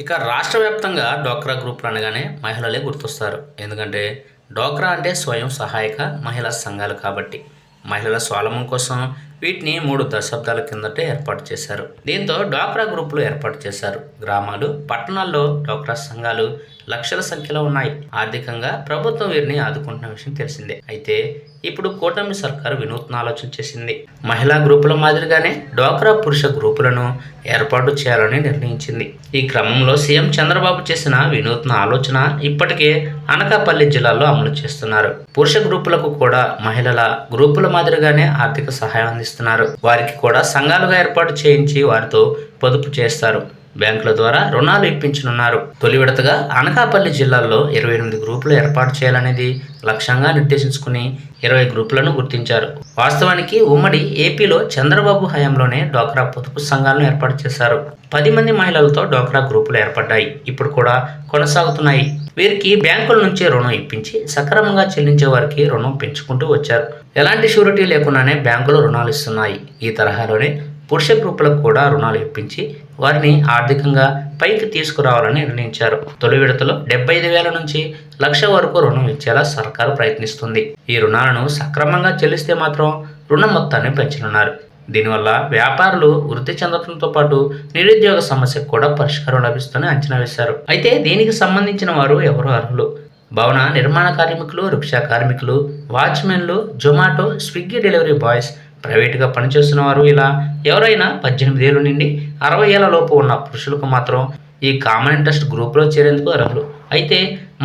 ఇక రాష్ట్ర వ్యాప్తంగా డోక్రా గ్రూపులు అనగానే మహిళలే గుర్తొస్తారు. ఎందుకంటే డోక్రా అంటే స్వయం సహాయక మహిళా సంఘాలు కాబట్టి. మహిళల స్వాలంబం కోసం వీటిని మూడు దశాబ్దాల కిందటే ఏర్పాటు చేశారు. దీంతో డోక్రా గ్రూపులు ఏర్పాటు చేశారు. గ్రామాలు పట్టణాల్లో డోక్రా సంఘాలు లక్షల సంఖ్యలో ఉన్నాయి. ఆర్థికంగా ప్రభుత్వం వీరిని ఆదుకుంటున్న విషయం తెలిసిందే. అయితే ఇప్పుడు కూటమి సర్కారు వినూత్న ఆలోచన చేసింది. మహిళా గ్రూపుల మాదిరిగానే డోక్రా పురుష గ్రూపులను ఏర్పాటు చేయాలని నిర్ణయించింది. ఈ క్రమంలో సీఎం చంద్రబాబు చేసిన వినూత్న ఆలోచన ఇప్పటికే అనకాపల్లి జిల్లాలో అమలు చేస్తున్నారు. పురుష గ్రూపులకు కూడా మహిళల గ్రూపుల మాదిరిగానే ఆర్థిక సహాయం అందిస్తున్నారు వారికి కూడా సంఘాలుగా ఏర్పాటు చేయించి వారితో పొదుపు చేస్తారు. బ్యాంకుల ద్వారా రుణాలు ఇప్పించనున్నారు. తొలి విడతగా అనకాపల్లి జిల్లాలో ఇరవై ఎనిమిది గ్రూపులు ఏర్పాటు చేయాలనేది లక్ష్యంగా నిర్దేశించుకుని ఇరవై గ్రూపులను గుర్తించారు. వాస్తవానికి ఉమ్మడి ఏపీలో చంద్రబాబు హయాంలోనే డోక్రా పొదుపు సంఘాలను ఏర్పాటు చేశారు. పది మంది మహిళలతో డోక్రా గ్రూపులు ఏర్పడ్డాయి. ఇప్పుడు కూడా కొనసాగుతున్నాయి. వీరికి బ్యాంకుల నుంచి రుణం ఇప్పించి సక్రమంగా చెల్లించే వారికి రుణం పెంచుకుంటూ వచ్చారు. ఎలాంటి షూరిటీ లేకుండానే బ్యాంకులు రుణాలు ఇస్తున్నాయి. ఈ తరహాలోనే పురుష గ్రూపులకు కూడా రుణాలు ఇప్పించి వారిని ఆర్థికంగా పైకి తీసుకురావాలని నిర్ణయించారు. తొలి విడతలో డెబ్బై ఐదు వేల నుంచి లక్ష వరకు రుణం ఇచ్చేలా సర్కారు ప్రయత్నిస్తుంది. ఈ రుణాలను సక్రమంగా చెల్లిస్తే మాత్రం రుణం మొత్తాన్ని పెంచనున్నారు. దీనివల్ల వ్యాపారులు వృద్ధి చెందడంతో పాటు నిరుద్యోగ సమస్యకు కూడా పరిష్కారం లభిస్తుందని అంచనా వేశారు. అయితే దీనికి సంబంధించిన వారు ఎవరు అర్హులు? భవన నిర్మాణ కార్మికులు రిక్షా కార్మికులు వాచ్మెన్లు జొమాటో స్విగ్గీ డెలివరీ బాయ్స్ ప్రైవేటుగా పనిచేస్తున్న వారు ఇలా ఎవరైనా పద్దెనిమిది ఏళ్ళ నుండి అరవై ఏళ్ళ లోపు ఉన్న పురుషులకు మాత్రం ఈ కామన్ ఇంట్రెస్ట్ గ్రూప్లో చేరేందుకు అర్హులు. అయితే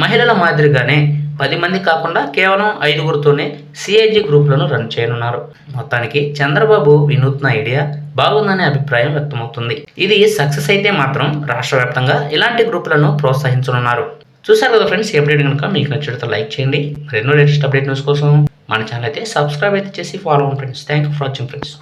మహిళల మాదిరిగానే పది మంది కాకుండా కేవలం ఐదుగురితోనే సిఐజి గ్రూపులను రన్ చేయనున్నారు. మొత్తానికి చంద్రబాబు వినూత్న ఐడియా బాగుందనే అభిప్రాయం వ్యక్తమవుతుంది. ఇది సక్సెస్ అయితే మాత్రం రాష్ట్ర వ్యాప్తంగా ఇలాంటి గ్రూపులను ప్రోత్సహించనున్నారు. చూసారు కదా ఫ్రెండ్స్ ఈ అప్డేట్ కనుక మీకు నచ్చినట్లయితే లైక్ చేయండి. మరెన్నో లేటెస్ట్ అప్డేట్ న్యూస్ కోసం మన ఛానల్ అయితే సబ్స్క్రైబ్ అయితే చేసి ఫాలో అవ్వండి friends thank you for watching friends